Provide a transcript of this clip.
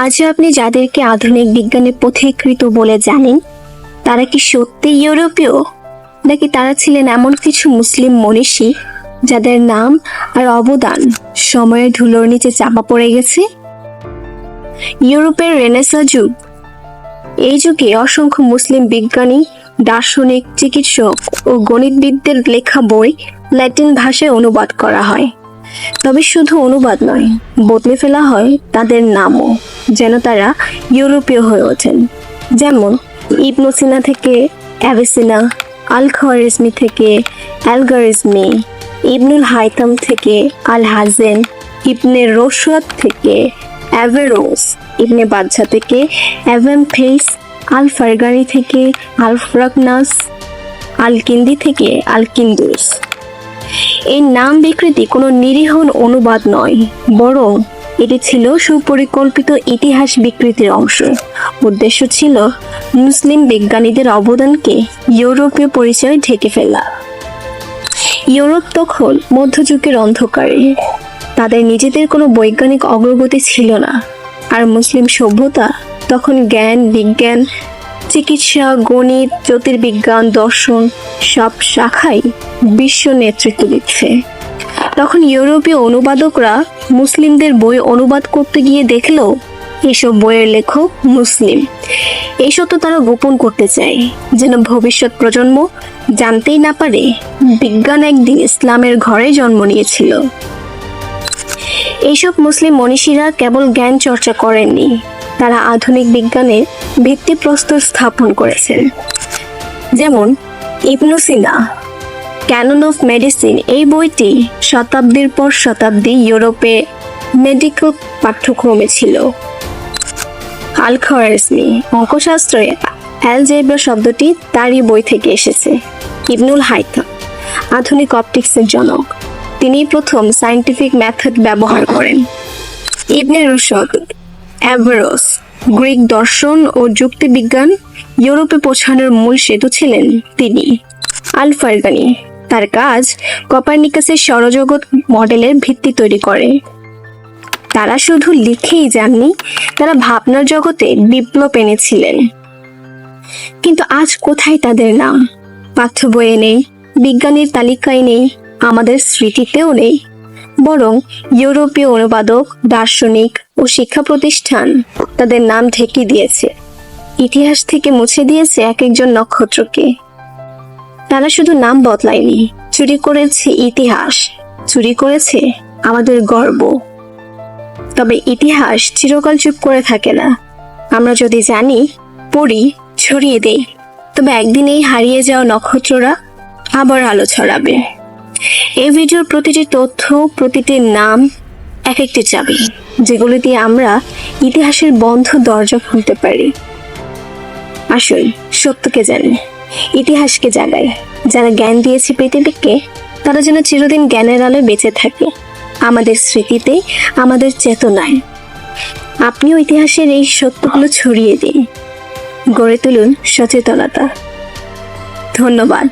আজও আপনি যাদেরকে আধুনিক বিজ্ঞানের পথিকৃত বলে জানেন, তারা কি সত্যি ইউরোপীয়? নাকি তারা ছিলেন এমন কিছু মুসলিম মনীষী, যাদের নাম আর অবদান সময়ের ধুলোর নিচে চাপা পড়ে গেছে? ইউরোপের রেনেসা যুগ। এই যুগে অসংখ্য মুসলিম বিজ্ঞানী, দার্শনিক, চিকিৎসক ও গণিতবিদদের লেখা বই ল্যাটিন ভাষায় অনুবাদ করা হয়। তবে শুধু অনুবাদ নয়, বদলে ফেলা হয় তাদের নামও। যেন তারা ইউরোপীয় হয়ে ওঠেন। যেমন ইবনু সিনা থেকে অ্যাভেসিনা আল খওয়ারিজমি থেকে অ্যালগারিজমি ইবনুল হাইতাম থেকে আল হাজেন ইবনে রোশাদ থেকে অ্যাভেরোস, ইবনে বাদশা থেকে অ্যাভেম ফেস আল ফারগানি থেকে আল ফ্রাকনাস আল কিন্দি থেকে আল কিন্দুস এই নাম বিকৃতি কোনো নিরীহ অনুবাদ নয়, বরং এটি ছিল সুপরিকল্পিত ইতিহাস বিকৃতির অংশ। উদ্দেশ্য ছিল মুসলিম বিজ্ঞানীদের অবদানকে ইউরোপীয় পরিচয় ঢেকে ফেলা। ইউরোপ তখন মধ্যযুগের অন্ধকারে। তাদের নিজেদের কোনো বৈজ্ঞানিক অগ্রগতি ছিল না। আর মুসলিম সভ্যতা তখন জ্ঞান, বিজ্ঞান, চিকিৎসা, গণিত, জ্যোতির্বিজ্ঞান, দর্শন সব শাখায় বিশ্ব নেতৃত্ব দিচ্ছে। তখন ইউরোপীয় অনুবাদকরা মুসলিমদের বই অনুবাদ করতে গিয়ে দেখল, এসব বইয়ের লেখক মুসলিম। এই সত্য তারা গোপন করতে চায়, যেন ভবিষ্যৎ প্রজন্ম জানতেই না পারে বিজ্ঞান একদিন ইসলামের ঘরে জন্ম নিয়েছিল। এইসব মুসলিম মনীষীরা কেবল জ্ঞান চর্চা করেননি, তারা আধুনিক বিজ্ঞানের ভিত্তিপ্রস্তর স্থাপন করেছেন। যেমন Ibnu Sina Canon of Medicine এই বইটি শতাব্দীর পর শতাব্দী ইউরোপে মেডিকেল পাঠ্যক্রমে ছিল। আল অঙ্কশাস্ত্রে অ্যালজেব্রা শব্দটি তারই বই থেকে এসেছে, ইবনুল হাইতাম আধুনিক অপটিক্সের জনক। তিনি প্রথম সায়েন্টিফিক মেথড ব্যবহার করেন। ইবনে রুশদ অ্যাভারোস গ্রিক দর্শন ও যুক্তিবিজ্ঞান ইউরোপে পৌঁছানোর মূল সেতু ছিলেন তিনি। আল ফারগানি তার কাজ কপারনিকাসের সৌরজগৎ মডেলের ভিত্তি তৈরি করে। তারা শুধু লিখেই যাননি, তারা ভাবনার জগতে বিপ্লব এনেছিলেন। কিন্তু আজ কোথায় তাদের নাম? পাঠ্য বইয়ে নেই, বিজ্ঞানীর তালিকায় নেই, আমাদের স্মৃতিতেও নেই। বরং ইউরোপীয় অনুবাদক, দার্শনিক ও শিক্ষা প্রতিষ্ঠান তাদের নাম ঢেকে দিয়েছে। ইতিহাস থেকে মুছে দিয়েছে এক একজন নক্ষত্রকে। তারা শুধু নাম বদলায়নি। চুরি করেছে ইতিহাস। চুরি করেছে আমাদের গর্ব। তবে ইতিহাস চিরকাল চুপ করে থাকে না। আমরা যদি জানি, পড়ি, ছড়িয়ে দেই, তবে একদিন এই হারিয়ে যাওয়া নক্ষত্ররা আবার আলো ছড়াবে। এই ভিডিওর প্রতিটি তথ্য, প্রতিটি নাম, এক একটি চাবি, যেগুলো দিয়ে আমরা ইতিহাসের বন্ধ দরজা খুলতে পারি। আসুন, সত্যকে জানি, ইতিহাসকে জাগাই। যারা জ্ঞান দিয়েছে পৃথিবীকে, তারা যেন চিরদিন জ্ঞানের আলোয় বেঁচে থাকে। আমাদের স্মৃতিতে আমাদের চেতনায়। আপনিও ইতিহাসের এই সত্যগুলো ছড়িয়ে দিন। গড়ে তুলুন সচেতনতা। ধন্যবাদ।